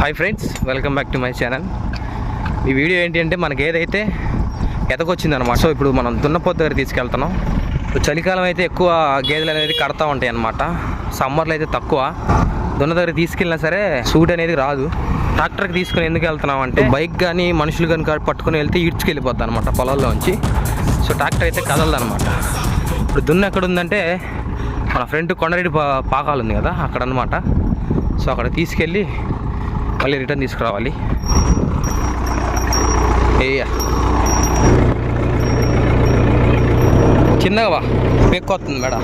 Hi friends welcome back to my channel ఈ video ఏంటి అంటే మనకి ఏదైతే ఎతకొచ్చిందనమాట సో ఇప్పుడు మనం దున్నపోత దగ్గర తీసుకెళ్తున్నాం. చలికాలం అయితే ఎక్కువ గేదెలు అనేది కడతా ఉంటాయి అనమాట సమ్మర్లో అయితే తక్కువ. దున్న దగ్గర తీసుకెళ్ళినా సరే సూట్ అనేది రాదు. ట్రాక్టర్కి తీసుకుని ఎందుకు వెళ్తున్నాం అంటే బైక్ కానీ మనుషులు కానీ పట్టుకుని వెళ్తే ఈడ్చుకెళ్ళిపోద్ది అనమాట పొలాల్లోంచి. సో ట్రాక్టర్ అయితే కదలదు అనమాట ఇప్పుడు దున్న ఎక్కడ ఉందంటే మన ఫ్రెండ్ కొండరెడ్డి పా పాకాలు ఉంది కదా అక్కడ అనమాట సో అక్కడ తీసుకెళ్ళి మళ్ళీ రిటర్న్ తీసుకురావాలి. ఏయ్యా చిన్నగా వా. పెక్కొస్తుంది మేడం.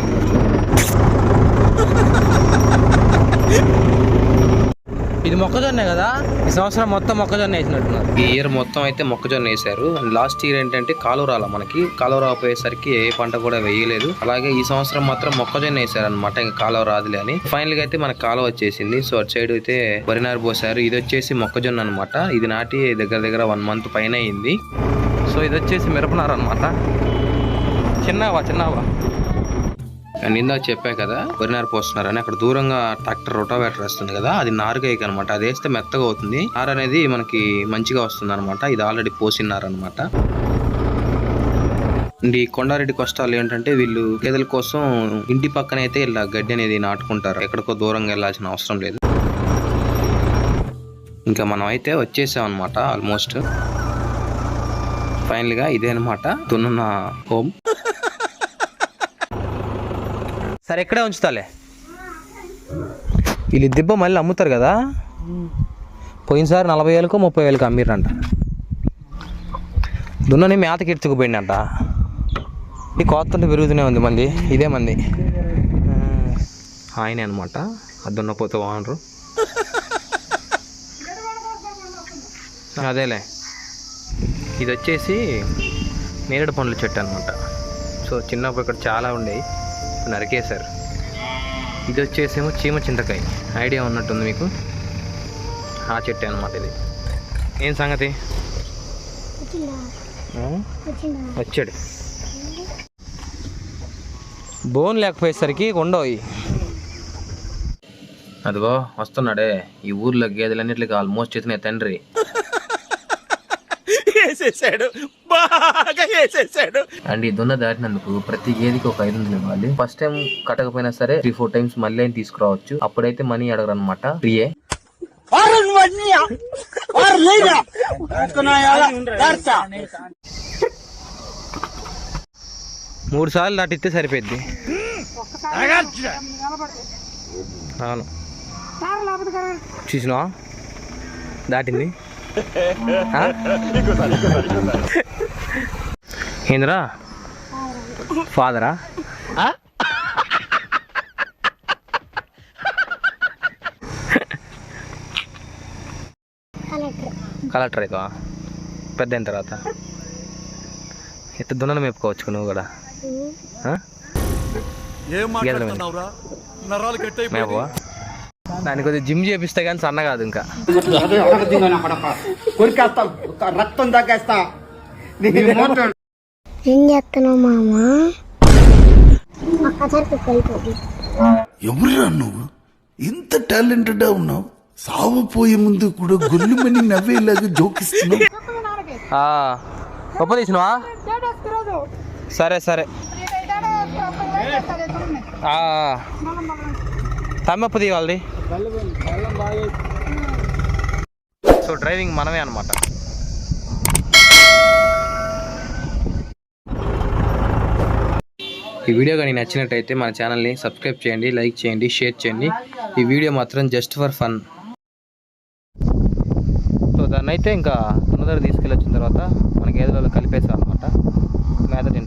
ఇది మొక్కజొన్నే కదా? ఈ సంవత్సరం మొత్తం మొక్కజొన్న వేసినట్టున్నారు. ఈ ఇయర్ మొత్తం అయితే మొక్కజొన్న వేశారు. అండ్ లాస్ట్ ఇయర్ ఏంటంటే కాలువ రాల మనకి. కాలువ రాకపోయేసరికి ఏ పంట కూడా వేయలేదు. అలాగే ఈ సంవత్సరం మాత్రం మొక్కజొన్న వేసారు అనమాట ఇంకా కాలువ రాదులే అని. ఫైనల్గా అయితే మనకి కాలువ వచ్చేసింది. సో అటు సైడ్ అయితే వరినారు పోసారు ఇది వచ్చేసి మొక్కజొన్న అనమాట ఇది నాటి దగ్గర దగ్గర వన్ మంత్ పైన అయింది. సో ఇది వచ్చేసి మిరపనారు అనమాట చిన్నవా చిన్నవా? అండ్ ఇందాక చెప్పా కదా వరినారు పోస్తున్నారని అక్కడ దూరంగా ట్రాక్టర్ రొటావేటర్ వేస్తుంది కదా అది నారుగైక్ అనమాట అది వేస్తే మెత్తగా అవుతుంది. నారు అనేది మనకి మంచిగా వస్తుంది అనమాట ఇది ఆల్రెడీ పోసినారు అనమాట ఈ కొండారెడ్డి కష్టాలు ఏంటంటే వీళ్ళు గేదెల కోసం ఇంటి పక్కన అయితే ఇలా గడ్డి అనేది నాటుకుంటారు. ఎక్కడికో దూరంగా వెళ్ళాల్సిన అవసరం లేదు. ఇంకా మనం అయితే వచ్చేసాం అనమాట ఆల్మోస్ట్. ఫైనల్గా ఇదే అనమాట తున్న హోమ్. సరే ఇక్కడే ఉంచుతాలే. వీళ్ళు దిబ్బ మళ్ళీ అమ్ముతారు కదా? పోయినసారి నలభై వేలకు ముప్పై వేలకు అమ్మిర్రంట. దున్నని మేతకి ఎత్తుకుపోయిందంట ఈ కోతంటే పెరుగుతూనే ఉంది మంది ఇదే మంది. ఆయనే అనమాట ఆ దున్నపోతే ఓనరు అదేలే. ఇది వచ్చేసి నేరేడు పండ్ల చెట్టు అనమాట సో చిన్నప్పుడు ఇక్కడ చాలా ఉండేవి. నరికేశారు ఇది వచ్చేసేమో చీమ చింతకాయ. ఐడియా ఉన్నట్టుంది మీకు? ఆ చెట్టు అనమాట ఇది. ఏం సంగతి? వచ్చాడు. బోన్ లేకపోయేసరికి ఉండవు అదిగో వస్తున్నాడే. ఈ ఊర్లో గేదెలన్నిటికి ఆల్మోస్ట్ ఇతనే తండ్రి. వేసేసాడు బాగా వేసేసాడు అండ్ ఈ దున్న దాటినందుకు ప్రతి గేదికి ఒక ఐదు వందలు ఇవ్వాలి. ఫస్ట్ టైం కట్టకపోయినా సరే త్రీ ఫోర్ టైమ్స్ మళ్ళీ తీసుకురావచ్చు. అప్పుడైతే మనీ అడగరు అనమాట ఫ్రీయే మూడు సార్లు దాటిస్తే సరిపోద్ది అవును. చూసినా దాటింది? ఏందిరా? ఫాదరా? కలెక్టర్ అయితే పెద్ద అయిన తర్వాత. ఎత్త దున్నలు మేపుకోవచ్చు నువ్వు కూడా? ఆ? ఏం మాట్లాడుతున్నావురా? నరాలు కట్ మేపవా దానికి కొద్దిగా జిమ్ చేపిస్తే కానీ సన్న కాదు ఇంకా. కొరికేస్తా. రక్తం తగ్గేస్తా ఏం చేస్తున్నావు మామ? ఎవరురా నువ్వు? ఇంత టాలెంటెడ్ ఉన్నావు? సావపోయే ముందు కూడా గొల్లుమని నవ్వేలాగా జోకిస్తున్నావు? ఆ, గొప్ప తీసినవా? సరే సరే. ఆ, తమ్మెప్పు తీయాలి సో డ్రైవింగ్ మనమే అనమాట ఈ వీడియో కానీ నచ్చినట్టయితే మన ఛానల్ని సబ్స్క్రైబ్ చేయండి లైక్ చేయండి షేర్ చేయండి. ఈ వీడియో మాత్రం జస్ట్ ఫర్ ఫన్ సో దాన్ని అయితే ఇంకా దున్నదర తీసుకెళ్ళి వచ్చిన తర్వాత మనకి ఏదో కలిపేసాం అనమాట మేత తింటాం